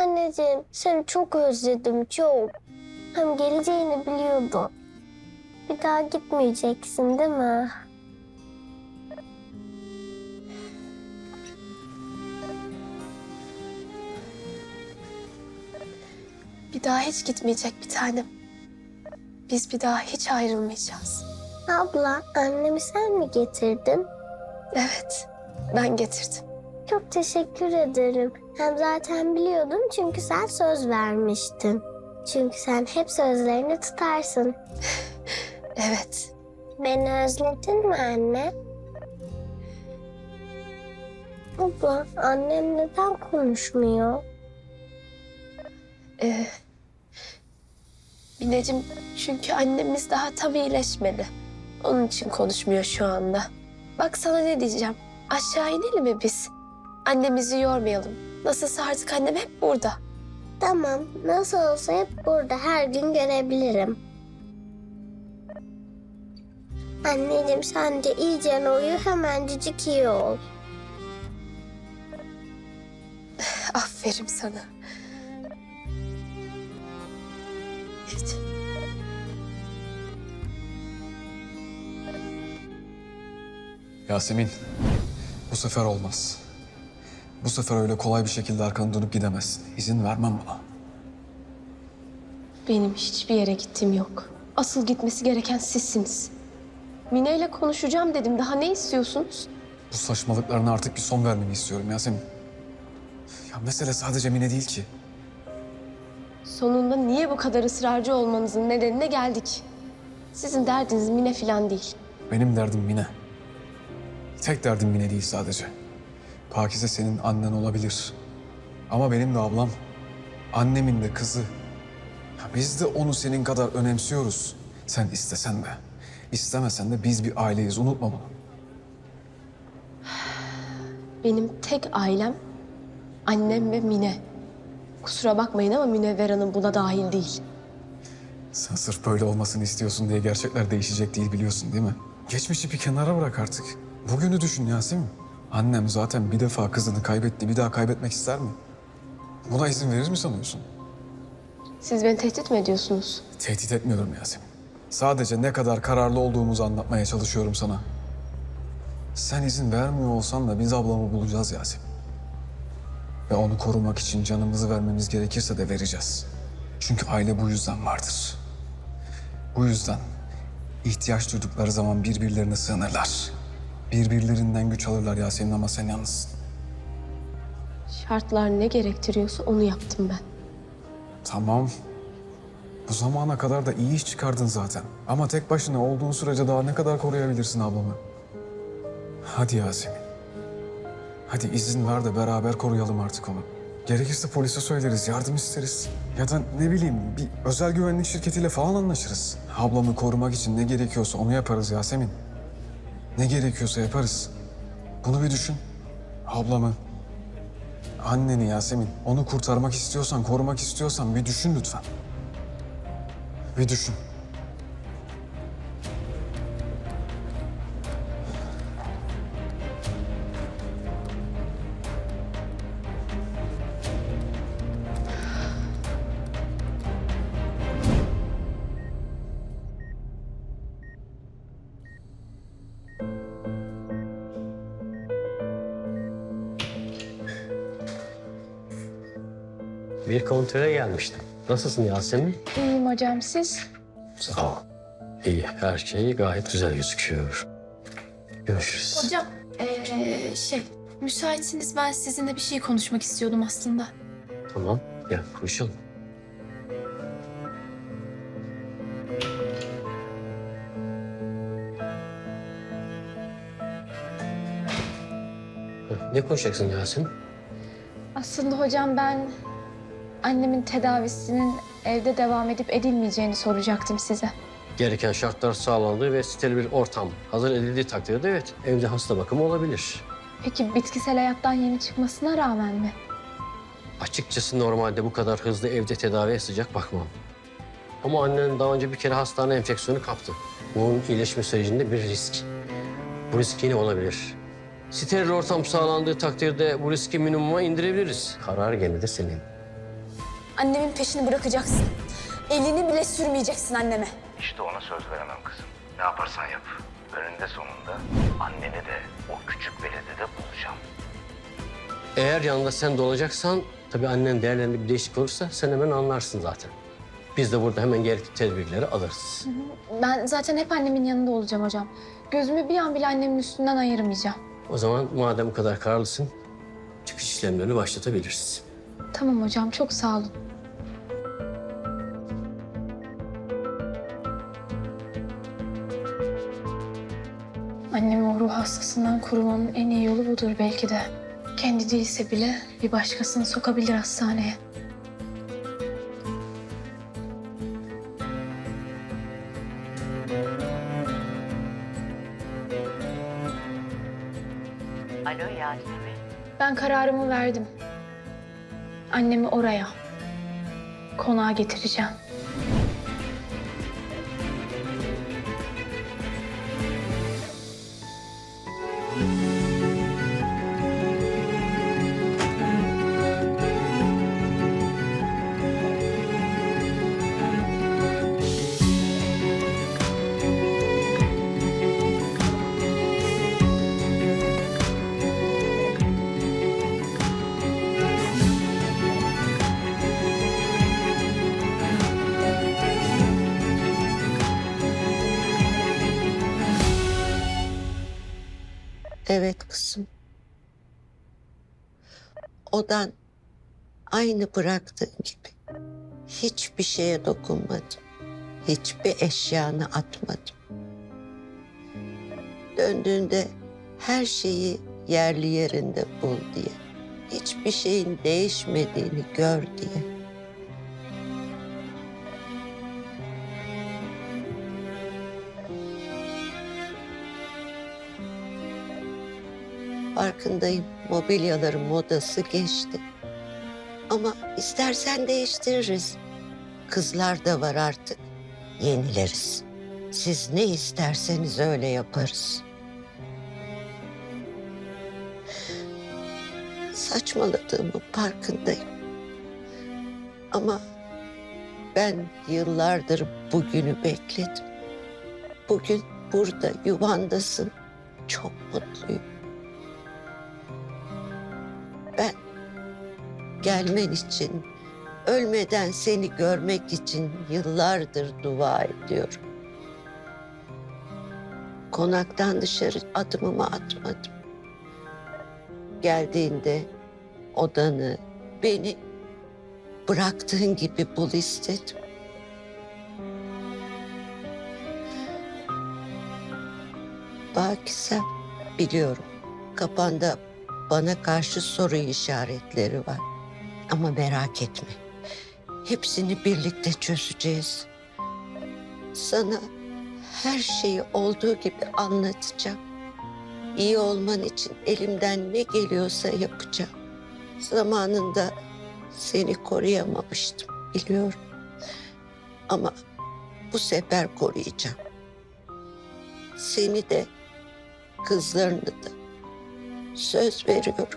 Anneciğim seni çok özledim çok. Hem geleceğini biliyordum. Bir daha gitmeyeceksin değil mi? Bir daha hiç gitmeyecek bir tanem. Biz bir daha hiç ayrılmayacağız. Abla annemi sen mi getirdin? Evet, ben getirdim. Çok teşekkür ederim. Hem zaten biliyordum çünkü sen söz vermiştin. Çünkü sen hep sözlerini tutarsın. Evet, Beni özledin mi anne? Abla annem neden konuşmuyor? Ee, Mineciğim çünkü annemiz daha tam iyileşmedi. Onun için konuşmuyor şu anda. Bak sana ne diyeceğim. Aşağı inelim mi biz? Annemizi yormayalım. Nasılsa artık annem hep burada. Tamam nasıl olsa hep burada her gün görebilirim. Anneciğim sen de iyice uyu hemencik iyi ol. Aferin sana. Geç. Yasemin, bu sefer olmaz. Bu sefer öyle kolay bir şekilde arkanı dönüp gidemezsin. İzin vermem buna. Benim hiçbir yere gittiğim yok. Asıl gitmesi gereken sizsiniz. Mine ile konuşacağım dedim. Daha ne istiyorsunuz? Bu saçmalıklarına artık bir son vermeni istiyorum Yasemin. Ya mesele sadece Mine değil ki. Sonunda niye bu kadar ısrarcı olmanızın nedenine geldik. Sizin derdiniz Mine falan değil. Benim derdim Mine. Tek derdim Mine değil sadece. Pakize senin annen olabilir. Ama benim de ablam. Annemin de kızı. Ya biz de onu senin kadar önemsiyoruz. Sen istesen de. istemesen de biz bir aileyiz. Unutma bunu. Benim tek ailem annem ve Mine. Kusura bakmayın ama Münevver Hanım buna dahil değil. Sen sırf böyle olmasını istiyorsun diye gerçekler değişecek değil biliyorsun değil mi? Geçmişi bir kenara bırak artık. Bugünü düşün Yasemin. Annem zaten bir defa kızını kaybetti. Bir daha kaybetmek ister mi? Buna izin verir mi sanıyorsun? Siz beni tehdit mi ediyorsunuz? Tehdit etmiyorum Yasemin. Sadece ne kadar kararlı olduğumuzu anlatmaya çalışıyorum sana. Sen izin vermiyor olsan da biz ablamı bulacağız Yasemin. Ve onu korumak için canımızı vermemiz gerekirse de vereceğiz. Çünkü aile bu yüzden vardır. Bu yüzden ihtiyaç duydukları zaman birbirlerine sığınırlar. Birbirlerinden güç alırlar Yasemin ama sen yalnızsın. Şartlar ne gerektiriyorsa onu yaptım ben. Tamam. Bu zamana kadar da iyi iş çıkardın zaten. Ama tek başına olduğun sürece daha ne kadar koruyabilirsin ablamı? Hadi Yasemin. Hadi izin ver de beraber koruyalım artık onu. Gerekirse polise söyleriz, yardım isteriz. Ya da ne bileyim bir özel güvenlik şirketiyle falan anlaşırız. Ablamı korumak için ne gerekiyorsa onu yaparız Yasemin. Ne gerekiyorsa yaparız. Bunu bir düşün. Ablamı, Anneni Yasemin. Onu kurtarmak istiyorsan, korumak istiyorsan bir düşün lütfen. Bir düşün. Bir kontrole gelmiştim. Nasılsın Yasemin? İyiyim hocam siz? Sağ ol. İyi, her şey gayet güzel gözüküyor. Görüşürüz. Hocam ee, şey müsaitsiniz ben sizinle bir şey konuşmak istiyordum aslında. Tamam, gel konuşalım. Ne konuşacaksın Yasemin? Aslında hocam ben annemin tedavisinin evde devam edip edilmeyeceğini soracaktım size. Gereken şartlar sağlandığı ve steril bir ortam hazır edildiği takdirde evet evde hasta bakımı olabilir. Peki bitkisel hayattan yeni çıkmasına rağmen mi? Açıkçası normalde bu kadar hızlı evde tedaviye sıcak bakmam. Ama annen daha önce bir kere hastane enfeksiyonu kaptı. Bunun iyileşme sürecinde bir risk. Bu risk yine olabilir. Steril ortam sağlandığı takdirde bu riski minimuma indirebiliriz. Karar gene de senin. Annemin peşini bırakacaksın. Elini bile sürmeyeceksin anneme. İşte ona söz veremem kızım. Ne yaparsan yap. Önünde sonunda anneni de o küçük veledi de bulacağım. Eğer yanında sen de olacaksan tabii annen değerlerinde bir değişik olursa sen hemen anlarsın zaten. Biz de burada hemen gerekli tedbirleri alırız. Ben zaten hep annemin yanında olacağım hocam. Gözümü bir an bile annemin üstünden ayırmayacağım. O zaman madem bu kadar kararlısın çıkış işlemlerini başlatabiliriz. Tamam hocam çok sağ olun. Annemi o ruh hastasından korumanın en iyi yolu budur belki de. Kendi değilse bile bir başkasını sokabilir hastaneye. Alo Yasemin. Ben kararımı verdim. Annemi oraya, konağa getireceğim. Evet kızım. Odan aynı bıraktığın gibi. Hiçbir şeye dokunmadım. Hiçbir eşyanı atmadım. Döndüğünde her şeyi yerli yerinde bul diye. Hiçbir şeyin değişmediğini gör diye. Farkındayım mobilyaların modası geçti. Ama istersen değiştiririz. Kızlar da var artık. Yenileriz. Siz ne isterseniz öyle yaparız. Saçmaladığımın farkındayım. Ama ben yıllardır bugünü bekledim. Bugün burada yuvandasın. Çok mutluyum. Gelmen için, ölmeden seni görmek için yıllardır dua ediyorum. Konaktan dışarı adımımı atmadım. Geldiğinde odanı, beni bıraktığın gibi bul istedim. Bakisem biliyorum kafanda bana karşı soru işaretleri var. Ama merak etme. Hepsini birlikte çözeceğiz. Sana her şeyi olduğu gibi anlatacağım. İyi olman için elimden ne geliyorsa yapacağım. Zamanında seni koruyamamıştım biliyorum. Ama bu sefer koruyacağım. Seni de kızlarını da söz veriyorum.